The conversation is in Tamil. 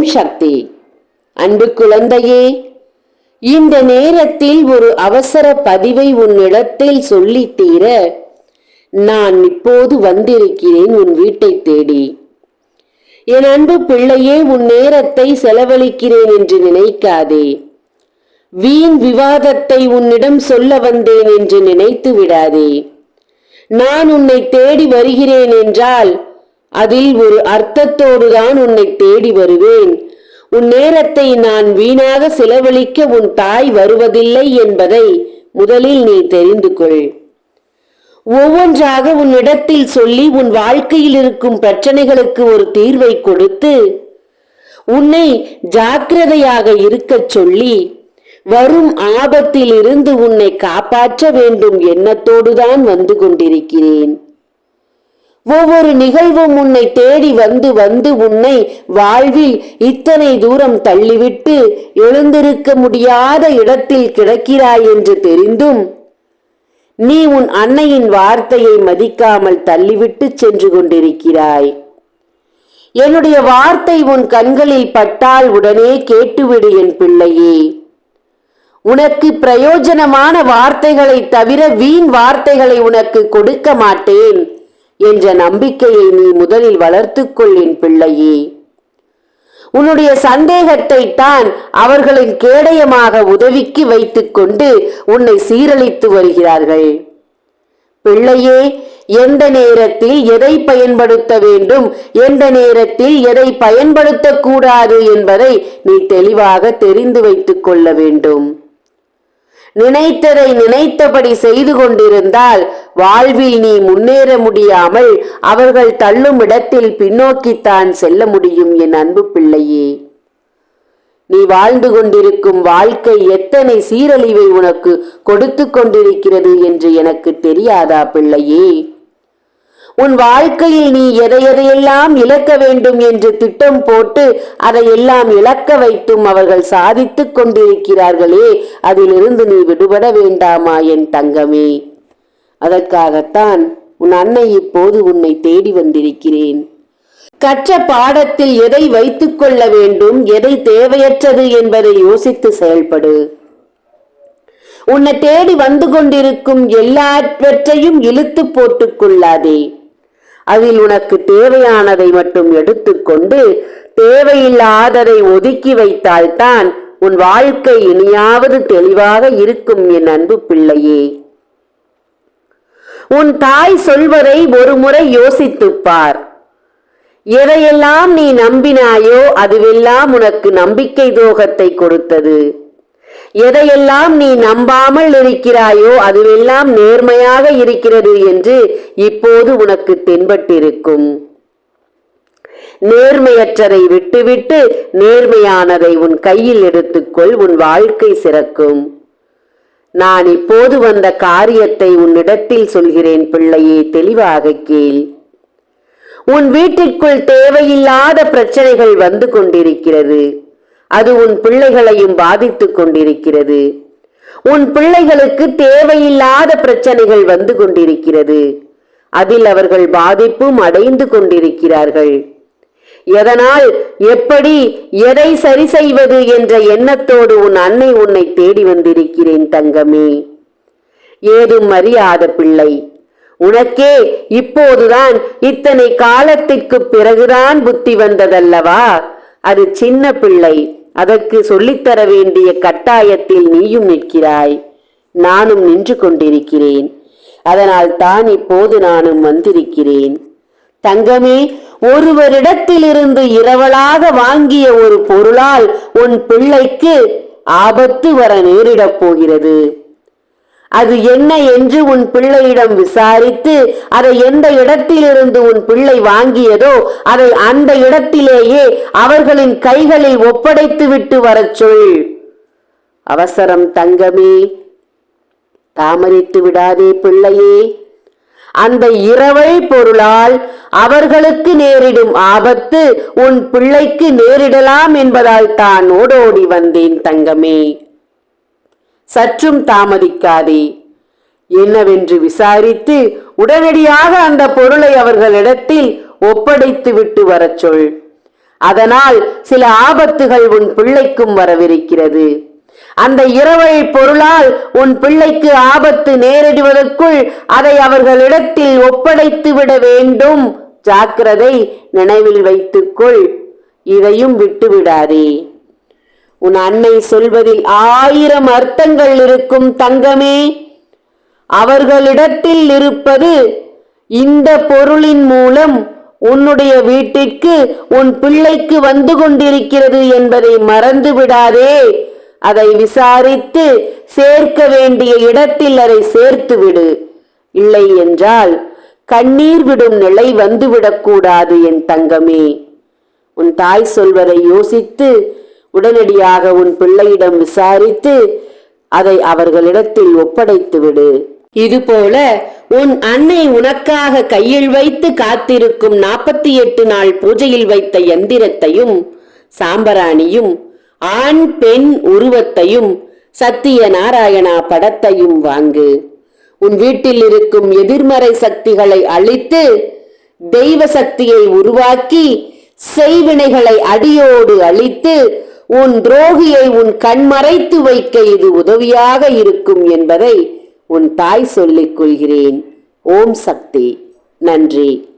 ஓம் சக்தி. அன்பு குழந்தையே இந்த நேரத்தில் ஒரு அவசர பதிவை உன்னிடத்தில் சொல்லித் தீர நான் இப்போது வந்திருக்கிறேன் உன் வீட்டை தேடி. என் அன்பு பிள்ளையே உன் நேரத்தை செலவழிக்கிறேன் என்று நினைக்காதே. வீண் விவாதத்தை உன்னிடம் சொல்ல வந்தேன் என்று நினைத்து விடாதே. நான் உன்னை தேடி வருகிறேன் என்றால் அதில் ஒரு அர்த்தத்தோடு தான் உன்னை தேடி வருவேன். உன் நேரத்தை நான் வீணாக செலவழிக்க உன் தாய் வருவதில்லை என்பதை முதலில் நீ தெரிந்து கொள். ஒவ்வொன்றாக உன்னிடத்தில் சொல்லி உன் வாழ்க்கையில் இருக்கும் பிரச்சனைகளுக்கு ஒரு தீர்வை கொடுத்து உன்னை ஜாக்கிரதையாக இருக்கச் சொல்லி வரும் ஆபத்தில் இருந்து உன்னை காப்பாற்ற வேண்டும் எண்ணத்தோடுதான் வந்து கொண்டிருக்கிறேன். ஒவ்வொரு நிகழ்வும் உன்னை தேடி வந்து வந்து உன்னை வாழ்வில் இத்தனை தூரம் தள்ளிவிட்டு எழுந்திருக்க முடியாத இடத்தில் கிடக்கிறாய் என்று தெரிந்தும் நீ உன் அன்னையின் வார்த்தையை மதிக்காமல் தள்ளிவிட்டு சென்று கொண்டிருக்கிறாய். என்னுடைய வார்த்தை உன் கண்களில் பட்டால் உடனே கேட்டுவிடு என் பிள்ளையே. உனக்கு பிரயோஜனமான வார்த்தைகளை தவிர வீண் வார்த்தைகளை உனக்கு கொடுக்க மாட்டேன். என்ற நம்பிக்கையை நீ முதலில் வளர்த்துக்கொள் என் பிள்ளையே. உன்னுடைய சந்தேகத்தை தான் அவர்களின் கேடயமாக உதவிக்கு வைத்துக்கொண்டு உன்னை சீரழித்து வருகிறார்கள். பிள்ளையே எந்த நேரத்தில் எதை பயன்படுத்த வேண்டும் எந்த நேரத்தில் எதை பயன்படுத்தக்கூடாது என்பதை நீ தெளிவாக தெரிந்து வைத்துக் கொள்ள வேண்டும். நினைத்ததை நினைத்தபடி செய்து கொண்டிருந்தால் வாழ்வில் நீ முன்னேற முடியாமல் அவர்கள் தள்ளும் இடத்தில் பின்னோக்கித்தான் செல்ல முடியும் என் அன்பு பிள்ளையே. நீ வாழ்ந்து கொண்டிருக்கும் வாழ்க்கை எத்தனை சீரழிவை உனக்கு கொடுத்து கொண்டிருக்கிறது என்று எனக்கு தெரியாதா பிள்ளையே? உன் வாழ்க்கையில் நீ எதை எதையெல்லாம் இழக்க வேண்டும் என்று திட்டம் போட்டு அதையெல்லாம் இழக்க வைத்தும் அவர்கள் சாதித்துக் கொண்டிருக்கிறார்களே அதிலிருந்து நீ விடுபட வேண்டாமா என் தங்கமே? அதற்காகத்தான் உன் அன்னை இப்போது உன்னை தேடி வந்திருக்கிறேன். கற்ற பாடத்தில் எதை வைத்துக் கொள்ள வேண்டும் எதை தேவையற்றது என்பதை யோசித்து செயல்படு. உன்னை தேடி வந்து கொண்டிருக்கும் எல்லாவற்றையும் இழுத்து போட்டுக் கொள்ளாதே. அதில் உனக்கு தேவையானதை மட்டும் எடுத்துக்கொண்டு தேவையில்லாததை ஒதுக்கி வைத்தால்தான் உன் வாழ்க்கை இனியாவது தெளிவாக இருக்கும் என் அன்பு பிள்ளையே. உன் தாய் சொல்வதை ஒரு முறை யோசித்துப்பார். எதையெல்லாம் நீ நம்பினாயோ அதுவெல்லாம் உனக்கு நம்பிக்கை துரோகத்தை கொடுத்தது. எதையெல்லாம் நீ நம்பாமல் இருக்கிறாயோ அதுவெல்லாம் நேர்மையாக இருக்கிறது என்று இப்போது உனக்கு தென்பட்டிருக்கும். நேர்மையற்றதை விட்டுவிட்டு நேர்மையானதை உன் கையில் எடுத்துக்கொள் உன் வாழ்க்கை சிறக்கும். நான் இப்போது வந்த காரியத்தை உன்னிடத்தில் சொல்கிறேன் பிள்ளையே தெளிவாக கேள். உன் வீட்டிற்குள் தேவையில்லாத பிரச்சனைகள் வந்து கொண்டிருக்கிறது. அது உன் பிள்ளைகளையும் பாதித்துக் கொண்டிருக்கிறது. உன் பிள்ளைகளுக்கு தேவையில்லாத பிரச்சனைகள் வந்து கொண்டிருக்கிறது. அதில் அவர்கள் பாதிப்பும் அடைந்து கொண்டிருக்கிறார்கள். எதனால் எப்படி எதை சரி செய்வது என்ற எண்ணத்தோடு உன் அன்னை உன்னை தேடி வந்திருக்கிறேன் தங்கமே. ஏதும் அறியாத பிள்ளை. உனக்கே இப்போதுதான் இத்தனை காலத்திற்கு பிறகுதான் புத்தி வந்ததல்லவா? அது சின்ன பிள்ளை. அதற்கு சொல்லித்தர வேண்டிய கட்டாயத்தில் நீயும் நிற்கிறாய். நானும் நின்று கொண்டிருக்கிறேன். அதனால் தான் இப்போது நானும் வந்திருக்கிறேன். தங்கமே ஒருவரிடத்திலிருந்து இரவலாக வாங்கிய ஒரு பொருளால் உன் பிள்ளைக்கு ஆபத்து வர நேரிடப் போகிறது. அது என்ன என்று உன் பிள்ளையிடம் விசாரித்து அதை எந்த இடத்திலிருந்து உன் பிள்ளை வாங்கியதோ அதை அந்த இடத்திலேயே அவர்களின் கைகளில் ஒப்படைத்து விட்டு வரச் சொல். அவசரம் தங்கமே தாமதித்து விடாதே பிள்ளையே. அந்த இரவை பொருளால் அவர்களுக்கு நேரிடும் ஆபத்து உன் பிள்ளைக்கு நேரிடலாம் என்பதால் தான் ஓடோடி வந்தேன் தங்கமே. சற்றும் தாமதிக்காதே. என்னவென்று விசாரித்து உடனடியாக அந்த பொருளை அவர்களிடத்தில் ஒப்படைத்து விட்டு வரச் சொல். அதனால் சில ஆபத்துகள் உன் பிள்ளைக்கும் வரவிருக்கிறது. அந்த இரவழி பொருளால் உன் பிள்ளைக்கு ஆபத்து நேரிடுவதற்குள் அதை அவர்களிடத்தில் ஒப்படைத்து விட வேண்டும். ஜாக்கிரதை நினைவில் வைத்துக்கொள். இதையும் விட்டுவிடாதே. உன் அன்னை சொல்வதில் ஆயிரம் அர்த்தங்கள் இருக்கும் தங்கமே. அவர்களிடத்தில் இருப்பது இந்த பொருளின் மூலம் உன்னுடைய வீட்டிற்கு உன் பிள்ளைக்கு வந்து கொண்டிருக்கிறது என்பதை மறந்து விடாதே. அதை விசாரித்து சேர்க்க வேண்டிய இடத்தில் அதை சேர்த்து விடு. இல்லை என்றால் கண்ணீர் விடும் நிலை வந்துவிடக்கூடாது என் தங்கமே. உன் தாய் சொல்வதை யோசித்து உடனடியாக உன் பிள்ளையிடம் விசாரித்து அதை அவர்களிடத்தில் ஒப்படைத்து விடு இதுபோல உன் அன்னை உனக்காக கையில் வைத்து காத்திருக்கும் நாற்பத்தி எட்டு நாள் பூஜையில் வைத்த எந்திரத்தையும் சாம்பராணியும் ஆண் பெண் உருவத்தையும் சத்திய நாராயணா படத்தையும் வாங்கு. உன் வீட்டில் இருக்கும் எதிர்மறை சக்திகளை அழித்து தெய்வ சக்தியை உருவாக்கி செய்வினைகளை அடியோடு அழித்து உன் துரோகியை உன் கண்மறைத்து வைக்க இது உதவியாக இருக்கும் என்பதை உன் தாய் சொல்லிக் கொள்கிறேன். ஓம் சக்தி. நன்றி.